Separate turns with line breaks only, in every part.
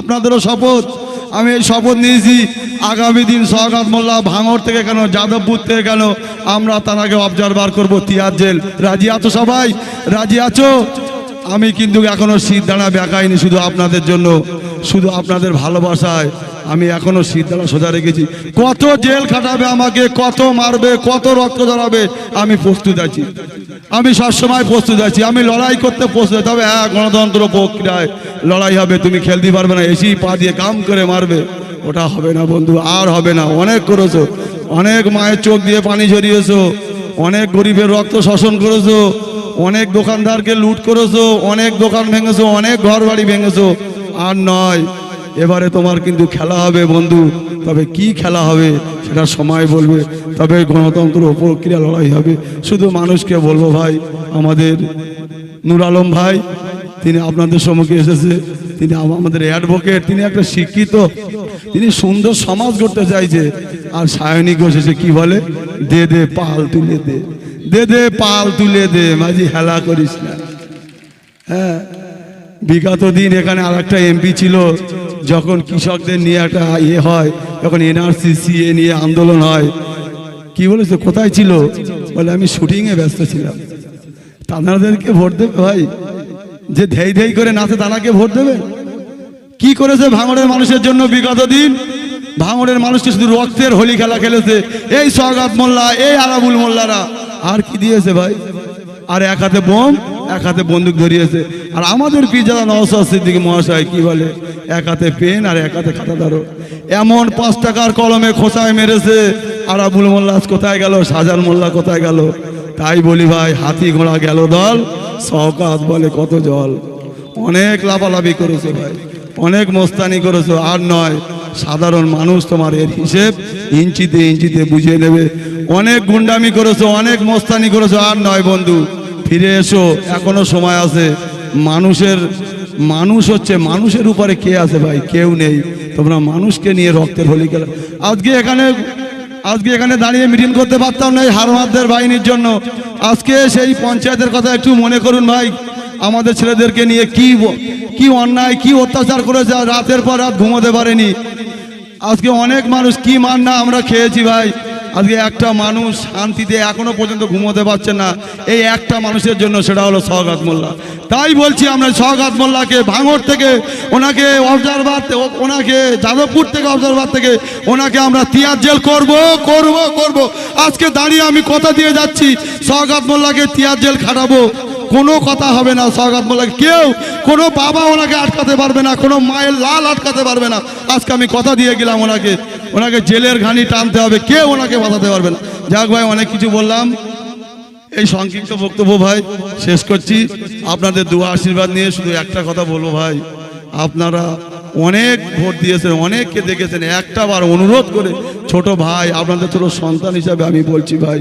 আপনাদেরও শপথ। আমি এই শপথ নিয়েছি। আগামী দিন সহগাত মোল্লা ভাঙর থেকে কেন, যাদবপুর থেকে কেন, আমরা তারাকে অবজারভার করব তিয়ার জেল। রাজি আছো সবাই? রাজি আছো? আমি কিন্তু এখনও শীত দাঁড়া বেকাইনি শুধু আপনাদের জন্য। শুধু আপনাদের ভালোবাসায় আমি এখনও শীত দাঁড়া সোজা রেখেছি। কত জেল খাটাবে আমাকে, কত মারবে, কত রক্ত জড়াবে আমি প্রস্তুত আছি। আমি সবসময় প্রস্তুত আছি। আমি লড়াই করতে প্রস্তুত। তবে হ্যাঁ গণতন্ত্র প্রক্রিয়ায় লড়াই হবে, তুমি খেলতে পারবে না। এসি পা দিয়ে কাম করে মারবে। ওটা হবে না বন্ধু, আর হবে না। অনেক করেছ। অনেক মায়ের চোখ দিয়ে পানি ঝরিয়েছো। অনেক গরিবের রক্ত শোষণ করেছ। অনেক দোকানদারকে লুট করেছ। অনেক দোকান ভেঙেছো। অনেক ঘর বাড়ি ভেঙেছো। আর নয় এবারে তোমার কিন্তু খেলা হবে, বন্ধু। তবে কি খেলা হবে সেটা সময় বলবে। তবে গণতন্ত্র প্রক্রিয়া লড়াই হবে। শুধু মানুষকে বলব ভাই, আমাদের নূর আলম ভাই, তিনি আপনাদের সম্মুখে এসেছে। তিনি আমাদের অ্যাডভোকেট তিনি একটা শিক্ষিত, তিনি সুন্দর সমাজ করতে চাইছে। আর সায়নী ঘোষ এসে কি বলে? দে দে, পাল তুলে দে। দে দে, পাল তুলে দে, মাঝি হেলা করিস না। হ্যাঁ বিগত দিন এখানে আর একটা এমপি ছিল। যখন কৃষকদের নিয়ে একটা ইয়ে হয়, যখন এনআরসি, সিএ নিয়ে আন্দোলন হয়, কি বলেছে, কোথায় ছিল? বলে, আমি শুটিংয়ে ব্যস্ত ছিলাম। তাদেরকে ভোট দেবে ভাই? যে ধেই ধেই করে নাচে, তারাকে ভোট দেবে? কি করেছে ভাঙড়ের মানুষের জন্য বিগত দিন? ভাঙড়ের মানুষকে শুধু রক্তের হোলি খেলা খেলেছে। এই সগাত মোল্লা, এই আরাবুল মোল্লারা। আর কি দিয়েছে ভাই? আর এক হাতে বোম? এক হাতে বন্দুক ধরিয়েছে। আর আমাদের পিজাদা নওসাদ সিদ্দিক মহাশয় কি বলে? এক হাতে পেন আর এক হাতে খাতা ধরো। এমন পাঁচ টাকার কলমে খোসায় মেরেছে। আরাবুল মোল্লা আজ কোথায় গেল? সাজান মোল্লা কোথায় গেল? তাই বলি ভাই, হাতি ঘোড়া গেল দল। সকাত বলে কত জল। অনেক লাফালাফি করেছে ভাই। অনেক মোস্তানি করেছ। আর নয়, সাধারণ মানুষ তোমার এর হিসেব ইঞ্চিতে ইঞ্চিতে বুঝিয়ে নেবে অনেক গুন্ডামি করেছ, অনেক মোস্তানি করেছ। আর নয় বন্ধু ফিরে এসো, এখনও সময় আছে। মানুষের, মানুষ হচ্ছে, মানুষের উপরে কে আছে ভাই? কেউ নেই। তোমরা মানুষকে নিয়ে রক্তের হোলি খেলা। আজকে এখানে আজকে এখানে দাঁড়িয়ে মিটিং করতে পারতাম না এই হারমাদদের বাহিনীর জন্য। আজকে সেই পঞ্চায়েতের কথা একটু মনে করুন ভাই। আমাদের ছেলেদেরকে নিয়ে কি কি অন্যায়, কি অত্যাচার করেছে রাতের পর রাত ঘুমোতে পারেনি। আজকে অনেক মানুষ কি মান না আমরা খেয়েছি ভাই। আজকে একটা মানুষ শান্তিতে এখনও পর্যন্ত ঘুমোতে পারছে না। এই একটা মানুষের জন্য সেটা হলো সহগাত মোল্লা। তাই বলছি আমরা সহগাত মোল্লাকে ভাঙড় থেকে, ওনাকে অবজারভার ওনাকে যাদবপুর থেকে অবজারভার থেকে, ওনাকে আমরা তিয়ার জেল করব করব করব। আজকে দাঁড়িয়ে আমি কথা দিয়ে যাচ্ছি সহগাত মোল্লাকে তিয়ার জেল খাটাবো। কোনো কথা হবে না সৌগাত মোল্লা কেউ কোনো বাবা ওনাকে আটকাতে পারবে না, কোনো মায়ের লাল আটকাতে পারবে না। আজকে আমি কথা দিয়ে গেলাম ওনাকে। ওনাকে জেলের ঘানি টানতে হবে, কেউ ওনাকে বাঁধাতে পারবে না। যাক ভাই, অনেক কিছু বললাম। এই সংক্ষিপ্ত বক্তব্য ভাই, শেষ করছি। আপনাদের দু আশীর্বাদ নিয়ে শুধু একটা কথা বলব ভাই। আপনারা অনেক ভোট দিয়েছেন, অনেককে দেখেছেন। একটা বার অনুরোধ করে ছোট ভাই, আপনাদের ছোট সন্তান হিসাবে আমি বলছি ভাই,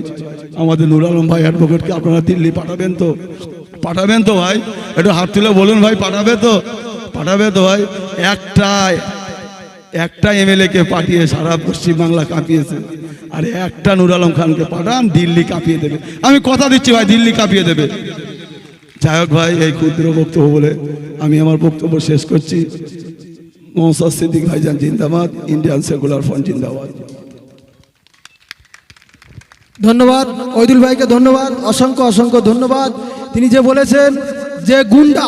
আমাদের নুর আলম ভাই অ্যাডভোকেটকে আপনারা দিল্লি পাঠাবেন তো? পাঠাবেন তো ভাই? একটু হাত তুলে বলুন ভাই, পাঠাবে তো? পাঠাবে তো ভাই? একটা একটা এমএলএ কে পাঠিয়ে সারা পশ্চিমবাংলা কাঁপিয়েছে। আর একটা নুর আলম খানকে পাঠান, দিল্লি কাঁপিয়ে দেবে। আমি কথা দিচ্ছি ভাই, দিল্লি কাঁপিয়ে দেবে। যাই হোক ভাই, এই ক্ষুদ্র বক্তব্য বলে আমি আমার বক্তব্য শেষ করছি। মহসাদ সিদ্দিক ভাইজান জিন্দাবাদ, ইন্ডিয়ান সেকুলার ফ্রন্ট জিন্দাবাদ।
ধন্যবাদ। ঐদুল ভাইকে ধন্যবাদ। অসংখ্য অসংখ্য ধন্যবাদ। তিনি যে বলেছেন যে গুন্ডা,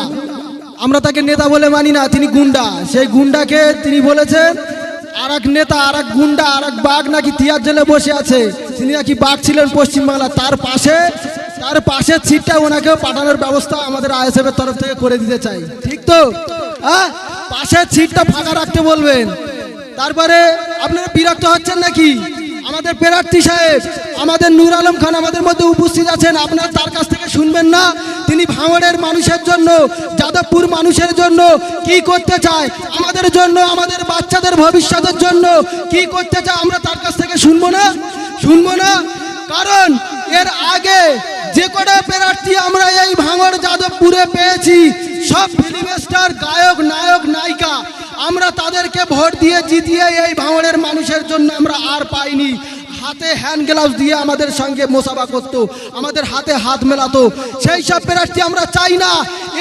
আমরা তাকে নেতা বলে মানি না, তিনি গুন্ডা। সেই গুন্ডাকে তিনি বলেছেন আর এক নেতা আর এক গুন্ডা আর এক বাঘ নাকি তিয়ার জেলে বসে আছে। তিনি নাকি বাঘ ছিলেন পশ্চিমবাংলা তার পাশে, তার পাশের সিটটা ওনাকে পাঠানোর ব্যবস্থা আমাদের আইএসএফ এর তরফ থেকে করে দিতে চাই। ঠিক তো? হ্যাঁ? পাশের সিটটা ফাঁকা রাখতে বলবেন। তারপরে, আপনারা বিরক্ত হচ্ছেন নাকি? আমাদের প্রার্থী সাহেব, আমাদের নূর আলম খান আমাদের মধ্যে উপস্থিত আছেন। আপনারা তার কাছ থেকে শুনবেন না। তিনি ভাঙড়ের মানুষের জন্য, যাদবপুর মানুষের জন্য কি করতে চায়, আমাদের জন্য, আমাদের বাচ্চাদের ভবিষ্যতের জন্য কি করতে চায়, আমরা তার কাছ থেকে শুনব না? শুনব না? কারণ এর আগে যে কটা প্রার্থী আমরা এই ভাঙড়, যাদবপুরে পেয়েছি, সব ফিল্ম স্টার গায়ক, নায়ক, নায়িকা। আমরা তাদেরকে ভোট দিয়ে জিতিয়ে এই ভাঙড়ের মানুষের জন্য আমরা আর পাইনি। হাতে হ্যান্ড গ্লাভস দিয়ে আমাদের সঙ্গে মোসাফা করতো, আমাদের হাতে হাত মেলাতো। সেই সব প্রার্থী আমরা চাই না।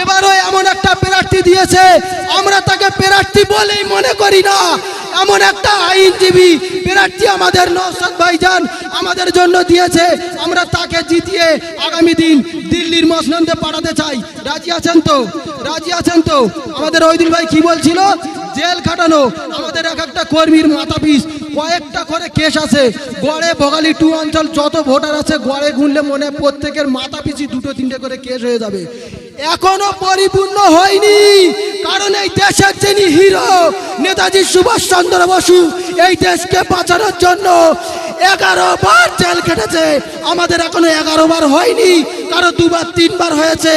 এবারও এমন একটা প্রার্থী দিয়েছে, আমরা তাকে প্রার্থী বলেই মনে করি না। এমন একটা আইনজীবী প্রার্থী আমাদের নৌসাদ ভাইজান আমাদের জন্য দিয়েছে, আমরা তাকে জিতিয়ে আগামী দিন দিল্লির মসনন্দে পাঠাতে চাই। রাজি আছেন তো? রাজি আছেন তো? আমাদের ওইদুল ভাই কি বলছিল? জেল খাটানো। আমাদের এক একটা কর্মীর মাথা পিস কয়েকটা করে কেস আছে। গড়ে বগালি টু অঞ্চল, যত ভোটার আছে, গড়ে গুনলে মনে প্রত্যেকের মাথা পিছি দুটো তিনটে করে কেস হয়ে যাবে। এখনও পরিপূর্ণ হয়নি। কারণ এই দেশের যিনি হিরো, নেতাজি সুভাষচন্দ্র বসু, এই দেশকে বাঁচানোর জন্য এগারো বার জেল খেটেছে। আমাদের এখনও এগারো বার হয়নি, কারও দুবার, তিনবার হয়েছে।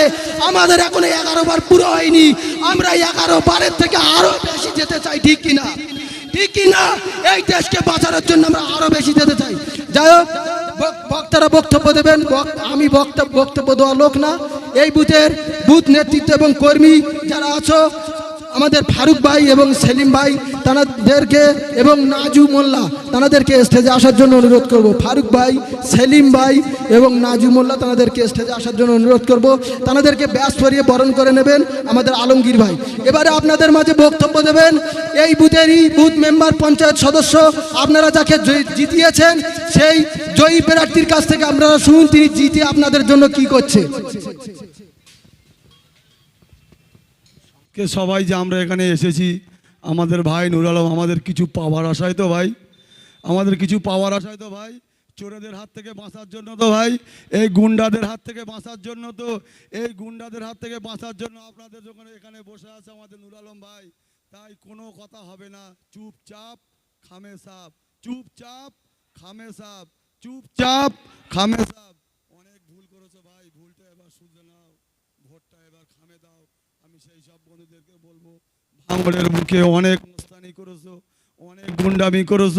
আমাদের এখনও এগারো বার পুরো হয়নি। আমরা এগারো বারের থেকে আরও বেশি যেতে চাই, ঠিক কিনা ঠিক কিনা এই দেশকে বাঁচানোর জন্য আমরা আরও বেশি যেতে চাই। যাই হোক বক্তারা বক্তব্য দেবেন। আমি বক্তব্য বক্তব্য দেওয়া লোক না। এই বুথের বুথ নেতৃত্ব এবং কর্মী যারা আছো আমাদের ফারুক ভাই এবং সেলিম ভাই তাদেরকে এবং নাজু মোল্লা তাদেরকে স্টেজে আসার জন্য অনুরোধ করব। ফারুক ভাই, সেলিম ভাই এবং নাজু মোল্লা তাদেরকে স্টেজে আসার জন্য অনুরোধ করব। তাদেরকে ব্যাস পরিয়ে বরণ করে নেবেন আমাদের আলমগীর ভাই। এবারে আপনাদের মাঝে বক্তব্য দেবেন, এই বুথেরই বুথ মেম্বার, পঞ্চায়েত সদস্য, আপনারা যাকে জিতিয়েছেন, সেই জয়ী প্রার্থীর কাছ থেকে আপনারা শুনুন, তিনি জিতে আপনাদের জন্য কি করছে।
কে সবাই যে আমরা এখানে এসেছি, আমাদের ভাই নুর আলম, আমাদের কিছু পাওয়ার আশায় তো ভাই, আমাদের কিছু পাওয়ার আশায় তো ভাই, চোরেদের হাত থেকে বাঁচার জন্য তো ভাই, এই গুন্ডাদের হাত থেকে বাঁচার জন্য তো, এই গুন্ডাদের হাত থেকে বাঁচার জন্য আপনাদের যখন এখানে বসে আছে আমাদের নুর আলম ভাই, তাই কোনো কথা হবে না, চুপচাপ খামে সাপ, চুপচাপ খামে সাপ, চুপচাপ খামে সাপ। অনেক ভুল করেছ ভাই, ভুলটা এবার শুধরে নাও, ভোটটা এবার খামে দাও। আমি সেই সব বন্ধুদেরকে বলব, ভাঙড়ের মুখে অনেক মুস্তানি করেছ, অনেক গুন্ডামি করেছ,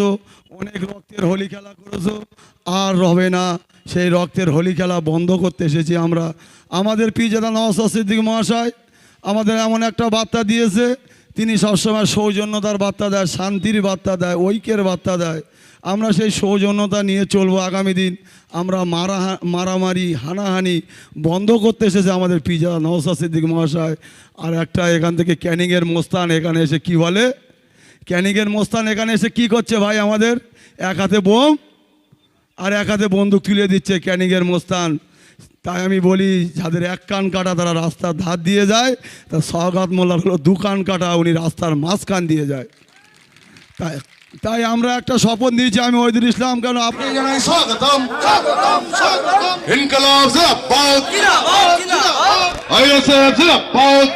অনেক রক্তের হোলি খেলা করেছ, আর রবে না, সেই রক্তের হোলি খেলা বন্ধ করতে এসেছি আমরা। আমাদের পিজাদা নওয়াজ সিদ্দিক মহাশয় আমাদের এমন একটা বার্তা দিয়েছে, তিনি সবসময় সৌজন্যতার বার্তা দেয়, শান্তির বার্তা দেয়, ঐক্যের বার্তা দেয়। আমরা সেই সৌজন্যতা নিয়ে চলবো আগামী দিন। আমরা মারা মারামারি, হানাহানি বন্ধ করতে এসেছে আমাদের পিজা নওসা সিদ্দিক মহাশয়। আর একটা এখান থেকে ক্যানিংয়ের মোস্তান এখানে এসে কি বলে? ক্যানিংয়ের মোস্তান এখানে এসে কি করছে ভাই আমাদের? এক হাতে বোম আর এক হাতে বন্দুক তুলে দিচ্ছে ক্যানিংয়ের মোস্তান। তাই আমি বলি, যাদের এক কান কাটা তারা রাস্তার ধার দিয়ে যায়, তা সওগাত মোল্লার হলো দু কান কাটা, উনি রাস্তার মাঝখান দিয়ে যায়। তাই তাই আমরা একটা শপথ নিয়েছি আমি ওইদুল ইসলাম কেন আপনি
জানাই স্বাগতম। ইনকলাব জিন্দাবাদ আইএসএফ জিন্দাবাদ